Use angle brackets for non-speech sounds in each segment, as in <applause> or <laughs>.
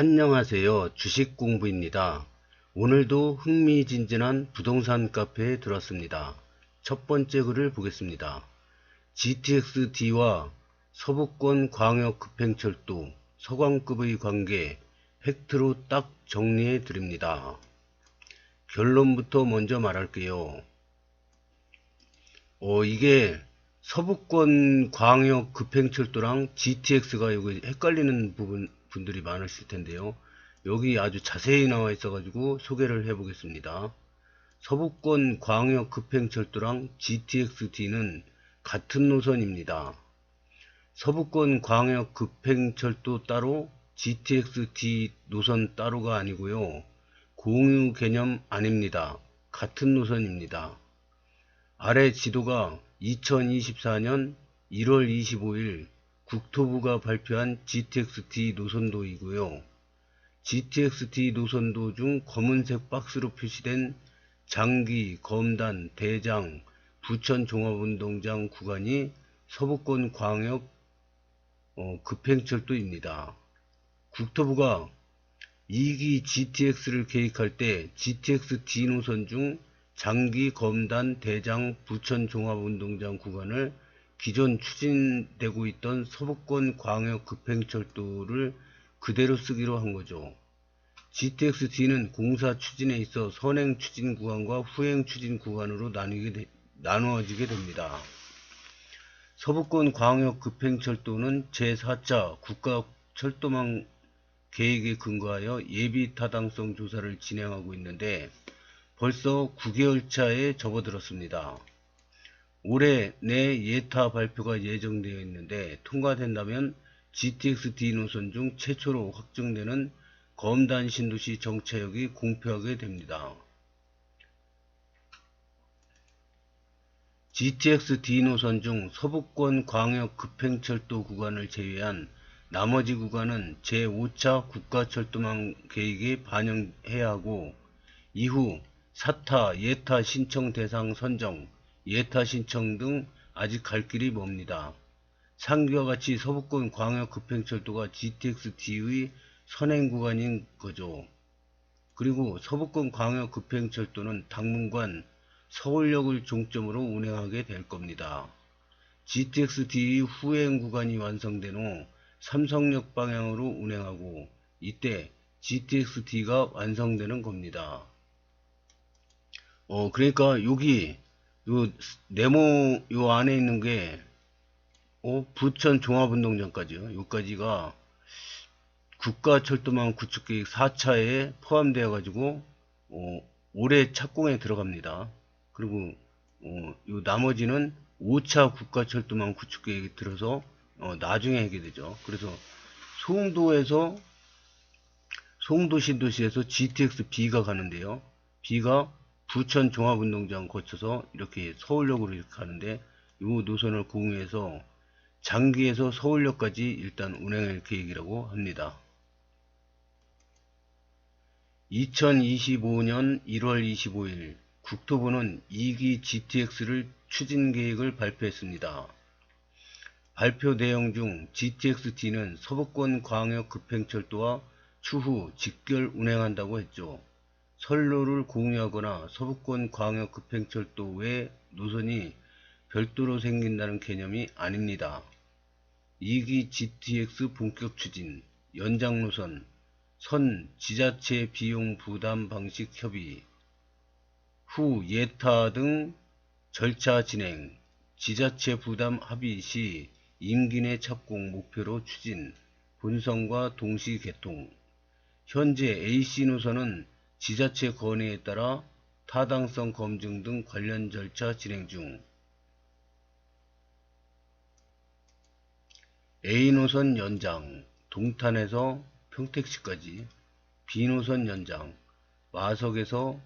안녕하세요. 주식 공부입니다. 오늘도 흥미진진한 부동산 카페에 들었습니다. 첫 번째 글을 보겠습니다. GTX-D와 서부권 광역급행철도 서광급의 관계 팩트로 딱 정리해 드립니다. 결론부터 먼저 말할게요. 어, 이게 서부권 광역 급행철도랑 GTX가 여기 헷갈리는 부분, 분들이 많으실 텐데요. 여기 아주 자세히 나와 있어 가지고 소개를 해 보겠습니다. 서부권 광역 급행철도랑 GTX-D는 같은 노선입니다. 서부권 광역 급행철도 따로 GTX-D 노선 따로가 아니고요. 공유 개념 아닙니다. 같은 노선입니다. 아래 지도가 2024년 1월 25일 국토부가 발표한 GTX-D 노선도이고요. GTX-D 노선도 중 검은색 박스로 표시된 장기, 검단, 대장, 부천 종합운동장 구간이 서부권 광역 어, 급행철도입니다. 국토부가 2기 GTX를 계획할 때 GTX-D 노선 중 장기, 검단, 대장, 부천 종합운동장 구간을 기존 추진되고 있던 서부권 광역 급행철도를 그대로 쓰기로 한 거죠. GTX-D는 공사 추진에 있어 선행 추진 구간과 후행 추진 구간으로 나뉘게 되, 나누어지게 됩니다. 서부권 광역 급행철도는 제4차 국가철도망 계획에 근거하여 예비 타당성 조사를 진행하고 있는데 벌써 9개월 차에 접어들었습니다. 올해 내 예타 발표가 예정되어 있는데 통과된다면 GTX-D 노선 중 최초로 확정되는 검단 신도시 정차역이 공표하게 됩니다. GTX-D 노선 중 서부권 광역 급행철도 구간을 제외한 나머지 구간은 제5차 국가철도망 계획에 반영해야 하고 이후 사타, 예타 신청 대상 선정, 예타 신청 등 아직 갈 길이 멉니다. 상기와 같이 서부권 광역 급행철도가 GTX-D의 선행 구간인 거죠. 그리고 서부권 광역 급행철도는 당분간 서울역을 종점으로 운행하게 될 겁니다. GTX-D의 후행 구간이 완성된 후 삼성역 방향으로 운행하고 이때 GTX-D가 완성되는 겁니다. 어, 그러니까 여기 요 네모 요 안에 있는 게 어, 부천 종합운동장까지요. 요까지가 국가철도망 구축계획 4차에 포함되어 가지고 어, 올해 착공에 들어갑니다. 그리고 어, 요 나머지는 5차 국가철도망 구축계획에 들어서 어, 나중에 하게 되죠. 그래서 송도에서 송도 신도시에서 GTX B가 가는데요. B가 부천 종합운동장 거쳐서 이렇게 서울역으로 이렇게 가는데 이 노선을 공유해서 장기에서 서울역까지 일단 운행할 계획이라고 합니다. 2025년 1월 25일 국토부는 2기 GTX를 추진 계획을 발표했습니다. 발표 내용 중 GTX-D는 서부권 광역 급행철도와 추후 직결 운행한다고 했죠. 선로를 공유하거나 서부권 광역 급행철도 외 노선이 별도로 생긴다는 개념이 아닙니다. 2기 GTX 본격 추진, 연장 노선, 선 지자체 비용 부담 방식 협의, 후 예타 등 절차 진행, 지자체 부담 합의 시 임기 내 착공 목표로 추진, 본선과 동시 개통. 현재 AC 노선은 지자체 건의에 따라 타당성 검증 등 관련 절차 진행 중. A노선 연장, 동탄에서 평택시까지, B노선 연장, 마석에서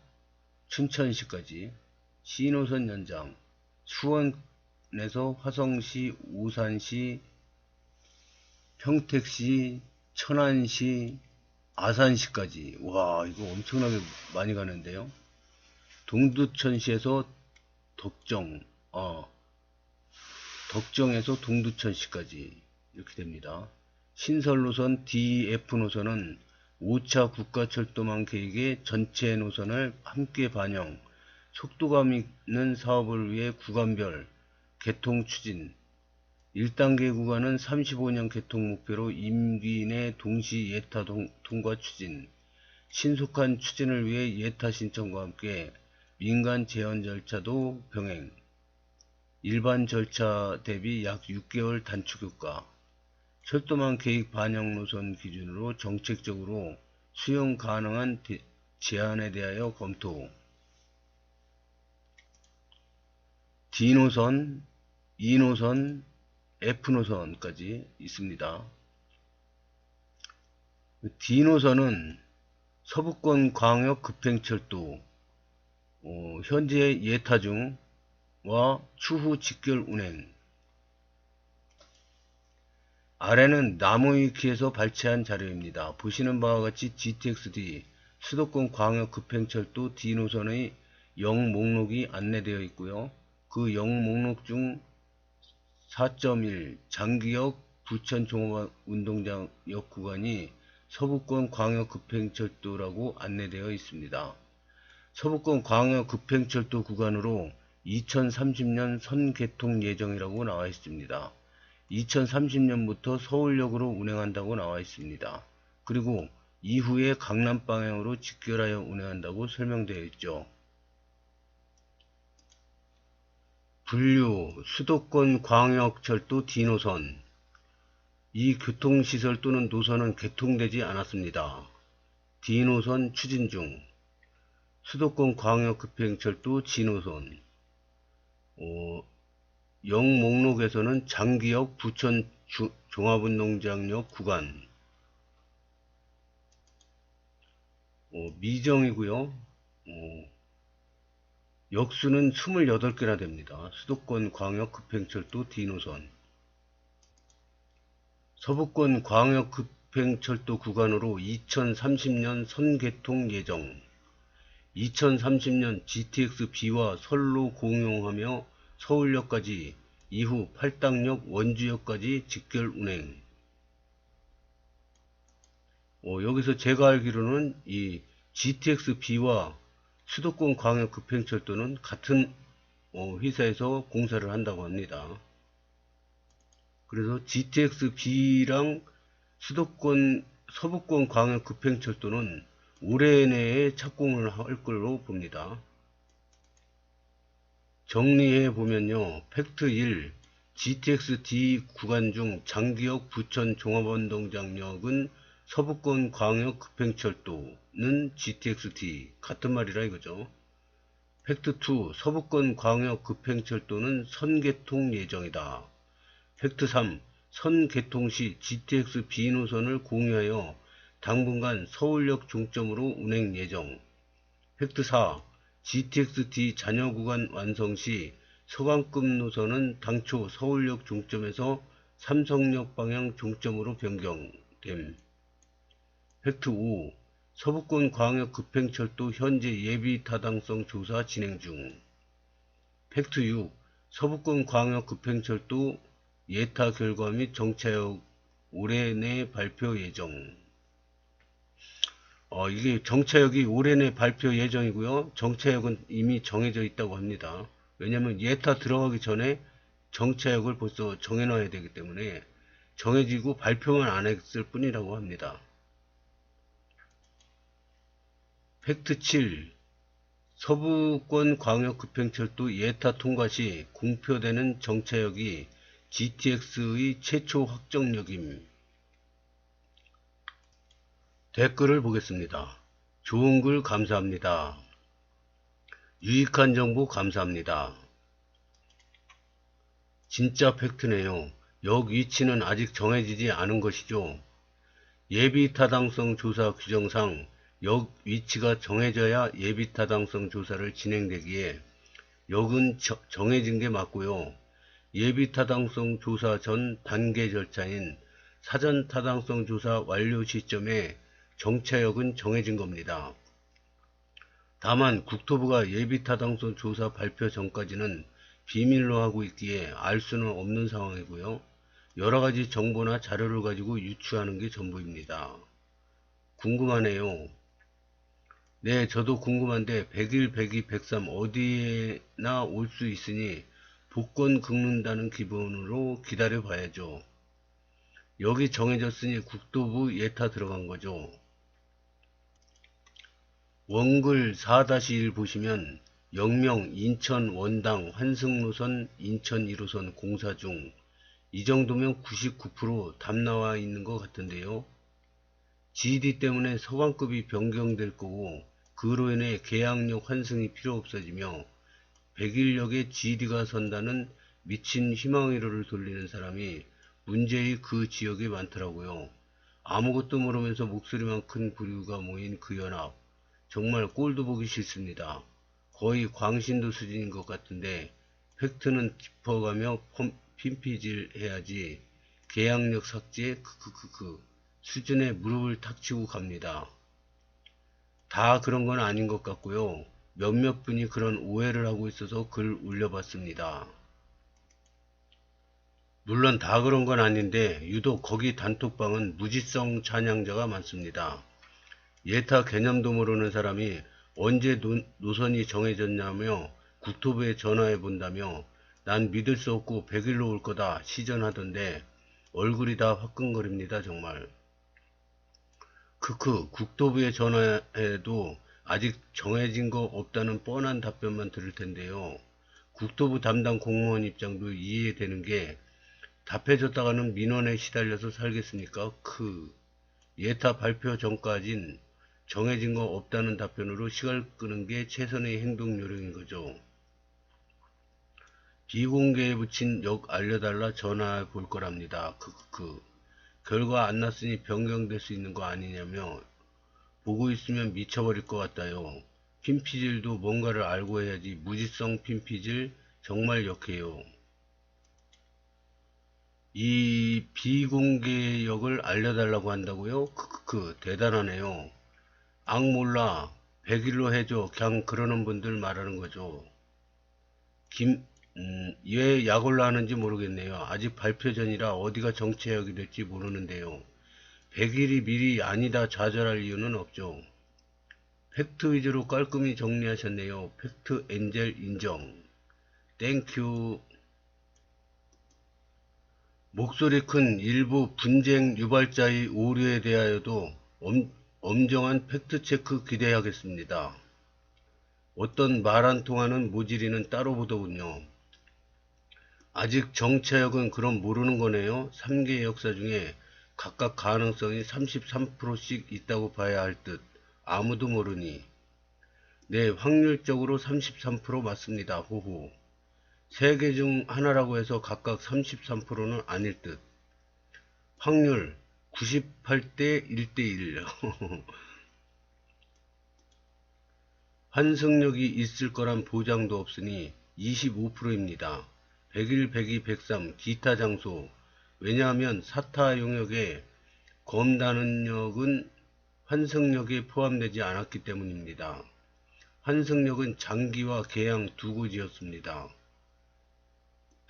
춘천시까지, C노선 연장, 수원에서 화성시, 우산시, 평택시, 천안시, 아산시까지. 와, 이거 엄청나게 많이 가는데요. 동두천시에서 덕정, 어, 덕정에서 동두천시까지 이렇게 됩니다. 신설 노선 DF 노선은 5차 국가철도망 계획의 전체 노선을 함께 반영, 속도감 있는 사업을 위해 구간별 개통 추진, 1단계 구간은 35년 개통 목표로 임기 내 동시 예타 동- 통과 추진, 신속한 추진을 위해 예타 신청과 함께 민간 제한 절차도 병행, 일반 절차 대비 약 6개월 단축 효과, 철도망 계획 반영 노선 기준으로 정책적으로 수용 가능한 대- 제안에 대하여 검토, D노선, E노선, F노선까지 있습니다. D노선은 서부권 광역 급행철도 어, 현재 예타 중과 추후 직결 운행 아래는 나무위키에서 발췌한 자료입니다. 보시는 바와 같이 GTX-D 수도권 광역 급행철도 D노선의 영 목록이 안내되어 있고요. 그 영 목록 중 4.1 장기역 부천 종합운동장 역 구간이 서부권 광역 급행철도라고 안내되어 있습니다. 서부권 광역 급행철도 구간으로 2030년 선 개통 예정이라고 나와 있습니다. 2030년부터 서울역으로 운행한다고 나와 있습니다. 그리고 이후에 강남 방향으로 직결하여 운행한다고 설명되어 있죠. 분류 수도권 광역철도 D노선 이 교통시설 또는 노선은 개통되지 않았습니다. D노선 추진 중 수도권 광역급행철도 G노선 어, 영 목록에서는 장기역 부천 주- 종합운동장역 구간 어, 미정이고요. 어, 역수는 28개나 됩니다. 수도권 광역급행철도 D노선. 서부권 광역급행철도 구간으로 2030년 선개통 예정. 2030년 GTX-B와 선로 공용하며 서울역까지 이후 팔당역 원주역까지 직결 운행. 어, 여기서 제가 알기로는 이 GTX-B와 수도권 광역 급행철도는 같은 어, 회사에서 공사를 한다고 합니다. 그래서 GTX-B랑 수도권 서부권 광역 급행철도는 올해 내에 착공을 할 걸로 봅니다. 정리해 보면요. 팩트 1. GTX-D 구간 중 장기역 부천 종합운동장역은 서부권 광역 급행철도 는 GTX-D 같은 말이라 이거죠. 팩트 2. 서부권 광역 급행철도는 선개통 예정이다. 팩트 3. 선개통 시 GTX-B 노선을 공유하여 당분간 서울역 중점으로 운행 예정. 팩트 4. GTX-D 잔여 구간 완성 시 서강급 노선은 당초 서울역 중점에서 삼성역 방향 중점으로 변경됨. 팩트 5. 서부권 광역 급행철도 현재 예비 타당성 조사 진행 중. 팩트 6. 서부권 광역 급행철도 예타 결과 및 정차역 올해 내 발표 예정. 어, 이게 정차역이 올해 내 발표 예정이고요. 정차역은 이미 정해져 있다고 합니다. 왜냐면 예타 들어가기 전에 정차역을 벌써 정해놔야 되기 때문에 정해지고 발표만 안 했을 뿐이라고 합니다. 팩트 7. 서부권 광역급행철도 예타 통과 시 공표되는 정차역이 GTX의 최초 확정역임. 댓글을 보겠습니다. 좋은 글 감사합니다. 유익한 정보 감사합니다. 진짜 팩트네요. 역 위치는 아직 정해지지 않은 것이죠. 예비 타당성 조사 규정상 역 위치가 정해져야 예비 타당성 조사를 진행되기에 역은 저- 정해진 게 맞고요. 예비 타당성 조사 전 단계 절차인 사전 타당성 조사 완료 시점에 정차역은 정해진 겁니다. 다만 국토부가 예비 타당성 조사 발표 전까지는 비밀로 하고 있기에 알 수는 없는 상황이고요. 여러 가지 정보나 자료를 가지고 유추하는 게 전부입니다. 궁금하네요. 네, 저도 궁금한데 101, 102, 103 어디에나 올 수 있으니 복권 긁는다는 기분으로 기다려 봐야죠. 여기 정해졌으니 국토부 예타 들어간 거죠. 원글 4-1 보시면 영명 인천 원당 환승노선 인천 1호선 공사 중 이 정도면 99%답 나와 있는 것 같은데요. GD 때문에 서강급이 변경될 거고 그로 인해 계약력 환승이 필요 없어지며 백일역에 GD가 선다는 미친 희망회로를 돌리는 사람이 문제의 그 지역에 많더라고요. 아무것도 모르면서 목소리만 큰 부류가 모인 그 연합. 정말 꼴도 보기 싫습니다. 거의 광신도 수준인 것 같은데 팩트는 짚어가며 펌- 핀피질 해야지 계약력 삭제 크크크크 수준에 무릎을 탁 치고 갑니다. 다 그런 건 아닌 것 같고요. 몇몇 분이 그런 오해를 하고 있어서 글 올려봤습니다. 물론 다 그런 건 아닌데 유독 거기 단톡방은 무지성 찬양자가 많습니다. 예타 개념도 모르는 사람이 언제 노, 노선이 정해졌냐며 국토부에 전화해 본다며 난 믿을 수 없고 100일로 올 거다 시전하던데 얼굴이 다 화끈거립니다 정말. 크크 국토부에 전화해도 아직 정해진 거 없다는 뻔한 답변만 들을 텐데요. 국토부 담당 공무원 입장도 이해되는 게 답해줬다가는 민원에 시달려서 살겠습니까? 크 예타 발표 전까진 정해진 거 없다는 답변으로 시간 끄는 게 최선의 행동 요령인 거죠. 비공개에 붙인 역 알려달라 전화 볼 거랍니다. 크크크. 결과 안 났으니 변경될 수 있는 거 아니냐며 보고 있으면 미쳐버릴 것 같다요. 핀피질도 뭔가를 알고 해야지 무지성 핀피질 정말 역해요. 이 비공개역을 알려달라고 한다고요? 크크크 대단하네요. 악 몰라 100일로 해줘 그냥 그러는 분들 말하는 거죠. 김, 음, 왜 약올라 하는지 모르겠네요. 아직 발표 전이라 어디가 정체역이 될지 모르는데요. 100일이 미리 아니다 좌절할 이유는 없죠. 팩트 위주로 깔끔히 정리하셨네요. 팩트 엔젤 인정. 땡큐. 목소리 큰 일부 분쟁 유발자의 오류에 대하여도 엄, 엄정한 팩트체크 기대하겠습니다. 어떤 말 한 통하는 모질이는 따로 보더군요. 아직 정차역은 그럼 모르는 거네요. 3개 역사 중에 각각 가능성이 33%씩 있다고 봐야 할 듯. 아무도 모르니. 네, 확률적으로 33% 맞습니다. 호호. 세개중 하나라고 해서 각각 33%는 아닐 듯. 확률 98대 1대1. <laughs> 환승력이 있을 거란 보장도 없으니 25%입니다. 101, 102, 103 기타 장소 왜냐하면 사타 용역에 검다는역은 환승역에 포함되지 않았기 때문입니다. 환승역은 장기와 계양 두 곳이었습니다.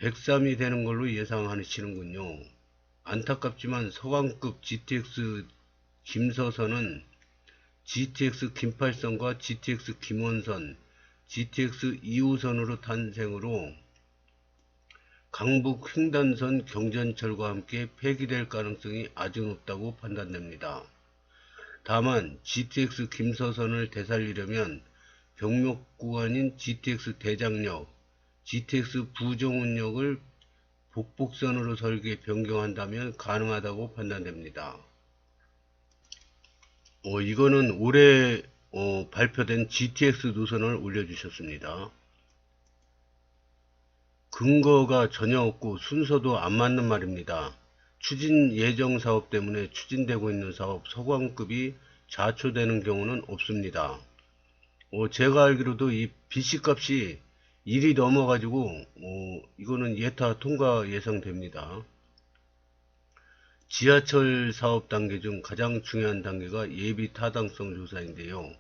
103이 되는 걸로 예상하시는군요. 안타깝지만 서강급 GTX 김서선은 GTX 김팔선과 GTX 김원선, GTX 2호선으로 탄생으로 강북 횡단선 경전철과 함께 폐기될 가능성이 아주 높다고 판단됩니다. 다만 GTX 김서선을 되살리려면 병목 구간인 GTX 대장역, GTX 부정운역을 복복선으로 설계 변경한다면 가능하다고 판단됩니다. 어, 이거는 올해 어, 발표된 GTX 노선을 올려주셨습니다. 근거가 전혀 없고 순서도 안 맞는 말입니다. 추진 예정 사업 때문에 추진되고 있는 사업 서광급이 자초되는 경우는 없습니다. 어, 제가 알기로도 이 BC 값이 1이 넘어가지고 어, 이거는 예타 통과 예상됩니다. 지하철 사업 단계 중 가장 중요한 단계가 예비 타당성 조사인데요.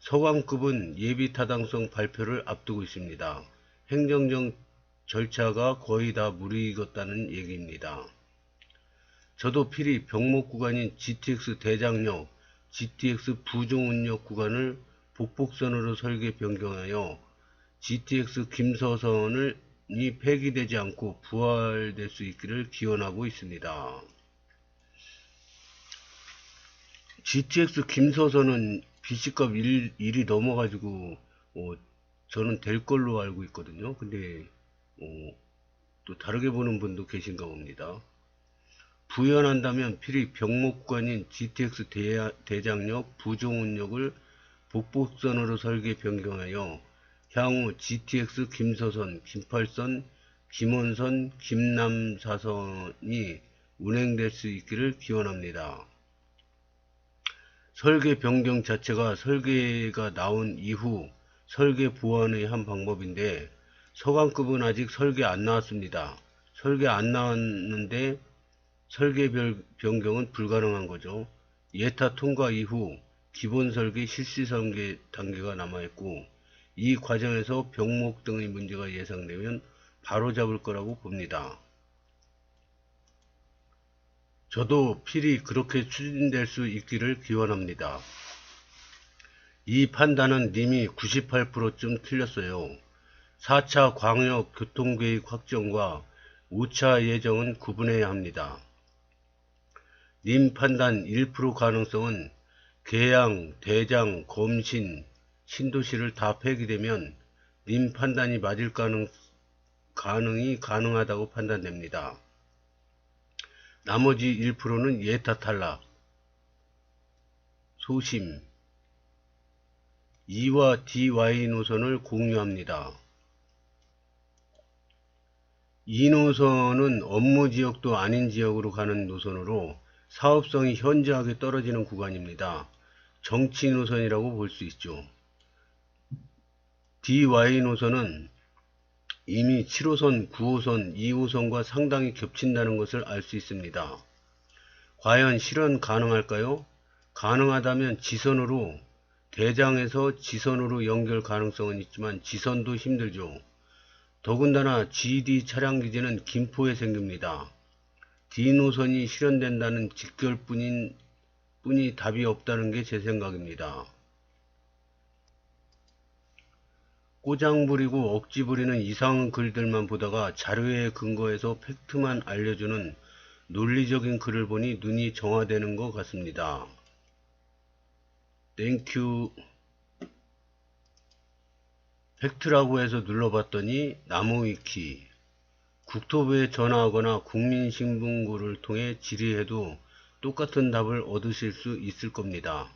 서광급은 예비 타당성 발표를 앞두고 있습니다. 행정적 절차가 거의 다 무르익었다는 얘기입니다. 저도 필히 병목 구간인 GTX 대장역 GTX 부종 운역 구간을 복복선으로 설계 변경하여 GTX 김서선이 폐기되지 않고 부활될 수 있기를 기원하고 있습니다. GTX 김서선은 BC값 1, 1이 넘어가지고 어, 저는 될 걸로 알고 있거든요. 근데 어, 또 다르게 보는 분도 계신가 봅니다. 부연한다면 필히 병목관인 GTX 대, 대장역 부종운역을 복복선으로 설계 변경하여 향후 GTX 김서선, 김팔선, 김원선, 김남사선이 운행될 수 있기를 기원합니다. 설계 변경 자체가 설계가 나온 이후 설계 보완의 한 방법인데 서강급은 아직 설계 안 나왔습니다. 설계 안 나왔는데 설계 별- 변경은 불가능한 거죠. 예타 통과 이후 기본 설계 실시 설계 단계가 남아있고 이 과정에서 병목 등의 문제가 예상되면 바로 잡을 거라고 봅니다. 저도 필히 그렇게 추진될 수 있기를 기원합니다. 이 판단은 님이 98%쯤 틀렸어요. 4차 광역 교통계획 확정과 5차 예정은 구분해야 합니다. 님 판단 1% 가능성은 계양, 대장, 검신, 신도시를 다 폐기되면 님 판단이 맞을 가능, 가능이 가능하다고 판단됩니다. 나머지 1%는 예타 탈락, 소심, E와 DY 노선을 공유합니다. 이 노선은 업무 지역도 아닌 지역으로 가는 노선으로 사업성이 현저하게 떨어지는 구간입니다. 정치 노선이라고 볼 수 있죠. DY 노선은 이미 7호선, 9호선, 2호선과 상당히 겹친다는 것을 알 수 있습니다. 과연 실현 가능할까요? 가능하다면 지선으로 대장에서 지선으로 연결 가능성은 있지만 지선도 힘들죠. 더군다나 GD 차량 기지는 김포에 생깁니다. D 노선이 실현된다는 직결뿐인 뿐이 답이 없다는 게 제 생각입니다. 꼬장 부리고 억지 부리는 이상한 글들만 보다가 자료에 근거해서 팩트만 알려주는 논리적인 글을 보니 눈이 정화되는 것 같습니다. 땡큐 팩트라고 해서 눌러봤더니 나무위키 국토부에 전화하거나 국민신문고를 통해 질의해도 똑같은 답을 얻으실 수 있을 겁니다.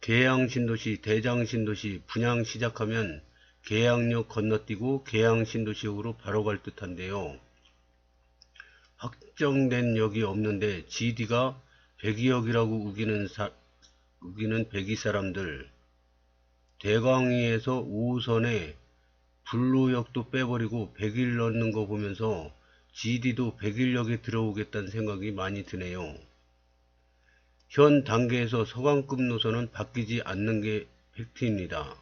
계양신도시, 대장신도시 분양 시작하면 계양역 건너뛰고 계양신도시역으로 바로 갈 듯한데요. 확정된 역이 없는데 GD가 102역이라고 우기는, 사, 우기는 백이 사람들 대광위에서 5호선에 불로역도 빼버리고 100일 넣는 거 보면서 GD도 100일역에 들어오겠다는 생각이 많이 드네요. 현 단계에서 서강급 노선은 바뀌지 않는 게 팩트입니다.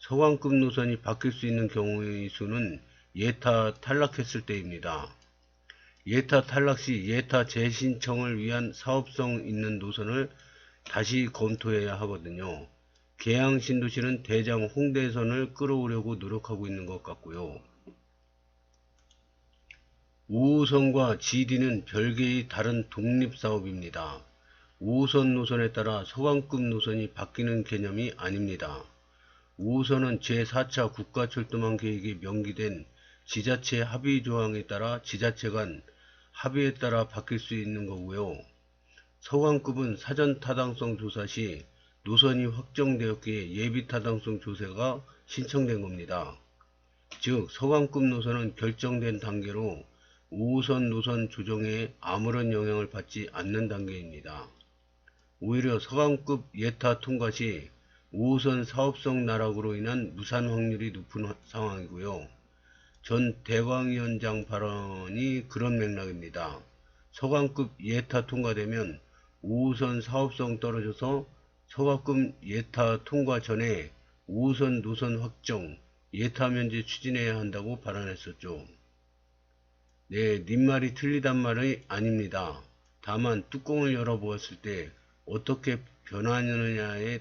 서강급 노선이 바뀔 수 있는 경우의 수는 예타 탈락했을 때입니다. 예타 탈락 시 예타 재신청을 위한 사업성 있는 노선을 다시 검토해야 하거든요. 계양 신도시는 대장 홍대선을 끌어오려고 노력하고 있는 것 같고요. 5호선과 GD는 별개의 다른 독립사업입니다. 5호선 노선에 따라 서강급 노선이 바뀌는 개념이 아닙니다. 5호선은 제4차 국가철도망 계획에 명기된 지자체 합의 조항에 따라 지자체 간 합의에 따라 바뀔 수 있는 거고요. 서강급은 사전 타당성 조사 시 노선이 확정되었기에 예비 타당성 조사가 신청된 겁니다. 즉 서강급 노선은 결정된 단계로 5호선 노선 조정에 아무런 영향을 받지 않는 단계입니다. 오히려 서강급 예타 통과 시 5호선 사업성 나락으로 인한 무산 확률이 높은 상황이고요. 전 대광위원장 발언이 그런 맥락입니다. 서강급 예타 통과되면 5호선 사업성 떨어져서 서강급 예타 통과 전에 5호선 노선 확정, 예타 면제 추진해야 한다고 발언했었죠. 네, 님 말이 틀리단 말이 아닙니다. 다만 뚜껑을 열어보았을 때 어떻게 변하느냐에